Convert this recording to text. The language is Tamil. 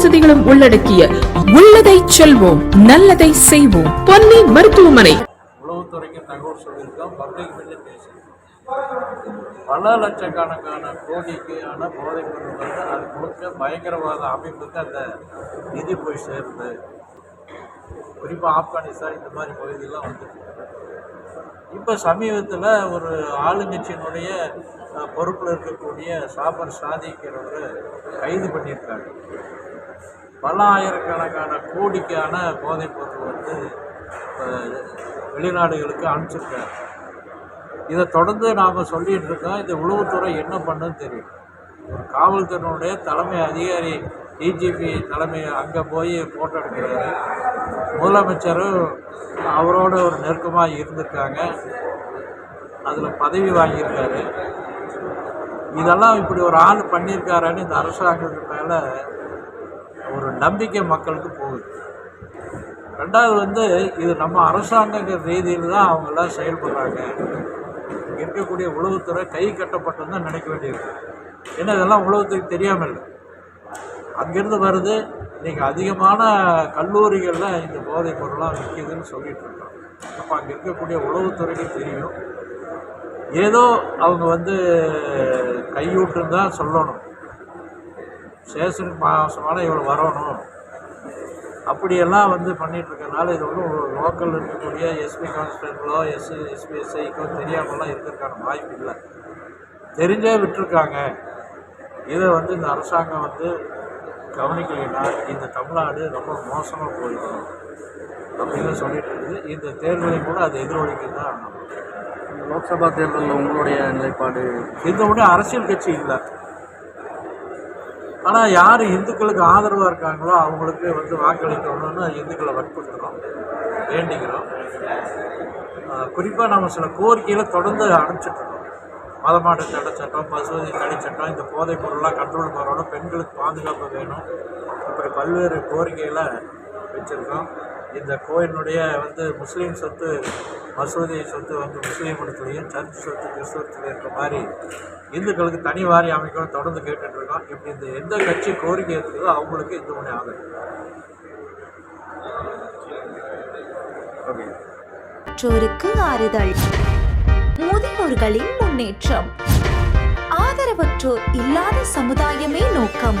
வசதிகளும் உள்ளடக்கிய உள்ளதை செல்வோம் நல்லதை செய்வோம். பொன்னி மருத்துவமனை. உளவுத்துறைக்கு தகவல் சொல்லியிருக்கோம் பப்ளிக் பல லட்சக்கணக்கான கோடிக்கான போதைப் பொருள் வந்து அது கொடுக்க பயங்கரவாத அமைப்புக்கு அந்த நிதி போய் சேருது. குறிப்பாக ஆப்கானிஸ்தான் இந்த மாதிரி பகுதியெல்லாம் வந்து இப்போ சமீபத்தில் ஒரு ஆளுங்கட்சியினுடைய பொறுப்பில் இருக்கக்கூடிய சாபர் சாதிக்கிறவர் கைது பண்ணியிருக்காங்க பல ஆயிரக்கணக்கான கோடிக்கான போதைப்பொருள் வந்து இப்போ வெளிநாடுகளுக்கு அனுப்பிச்சிருக்காரு இதை தொடர்ந்து நாம் சொல்லிகிட்டு இருக்கோம். இந்த உளவுத்துறை என்ன பண்ணுன்னு தெரியும் ஒரு காவல்துறையினுடைய தலைமை அதிகாரி டிஜிபி தலைமை அங்கே போய் ஃபோட்டோ எடுக்கிறாரு. முதலமைச்சரும் அவரோட ஒரு நெருக்கமாக இருந்திருக்காங்க. அதில் பதவி வாங்கியிருக்காரு. இதெல்லாம் இப்படி ஒரு ஆள் பண்ணியிருக்காருன்னு இந்த அரசாங்கத்துக்கு மேலே நம்பிக்கை மக்களுக்கு போகுது. ரெண்டாவது வந்து இது நம்ம அரசாங்க ரீதியில் தான் அவங்கெல்லாம் செயல்படுறாங்க. இருக்கக்கூடிய உளவுத்துறை கை கட்டப்பட்டதுன்னு தான் நினைக்க வேண்டியிருக்கு. ஏன்னா இதெல்லாம் உளவுத்துறை தெரியாமல் இல்லை. அங்கேருந்து வருது இன்றைக்கி அதிகமான கல்லூரிகளில் இந்த போதைப் பொருளாக விற்கிதுன்னு சொல்லிட்டு இருக்கோம் அப்போ அங்கே இருக்கக்கூடிய உளவுத்துறைக்கு தெரியும். ஏதோ அவங்க வந்து கையூட்டுன்னு தான் சொல்லணும். ஸ்டேஷனுக்கு மாதமான இவ்வளோ வரணும். அப்படியெல்லாம் வந்து பண்ணிட்டு இருக்கறனால இது ஒன்றும் லோக்கல் இருக்கக்கூடிய எஸ்பி கான்ஸ்டபிளோ எஸ் எஸ்பிஎஸ்ஐக்கோ தெரியாமலாம் இருக்கிறதுக்கான வாய்ப்பு இல்லை. தெரிஞ்சே விட்டுருக்காங்க. இதை வந்து இந்த அரசாங்கம் வந்து கவனிக்கலைன்னா இந்த தமிழ்நாடு ரொம்ப மோசமாக போயிடும் அப்படின்னு சொல்லிட்டு இருக்குது இந்த தேர்தலை கூட அது எதிரொலிக்கிறது தான் லோக்சபா தேர்தலில் உங்களுடைய நிலைப்பாடு? இந்த விட அரசியல் கட்சி இல்லை. ஆனால் யார் இந்துக்களுக்கு ஆதரவாக இருக்காங்களோ அவங்களுக்கு வந்து வாக்களிக்கணும்னு இந்துக்களை வற்புறுத்துகிறோம் வேண்டிக்கிறோம். குறிப்பாக நம்ம சில கோரிக்கைகளை தொடர்ந்து அனுப்பிச்சிட்ருக்கோம் மதமாட்ட தடை சட்டம் பசுவதி தடை சட்டம் இந்த போதைப் பொருள்லாம் கண்ட்ரோலுக்கு வரணும் பெண்களுக்கு பாதுகாப்பு வேணும். இப்படி பல்வேறு கோரிக்கைகளை வச்சுருக்கோம். இந்த கோயிலினுடைய வந்து முஸ்லீம் சொத்து மசூதி சொத்து வந்து முஸ்லீம் இடத்துலையும் சர்ச் சொத்து கிறிஸ்தவத்தில் இருக்கிற மாதிரி இந்துக்களுக்கு தனி வாரி அமைக்கணும் தொடர்ந்து கேட்டுட்டு இப்படி இந்த எந்த கட்சி கோரிக்கை இருக்குதோ அவங்களுக்கு இந்து மணி ஆதரவு. மற்றோருக்கு ஆறுதல். முதியோர்களின் முன்னேற்றம். ஆதரவற்றோர் இல்லாத சமுதாயமே நோக்கம்.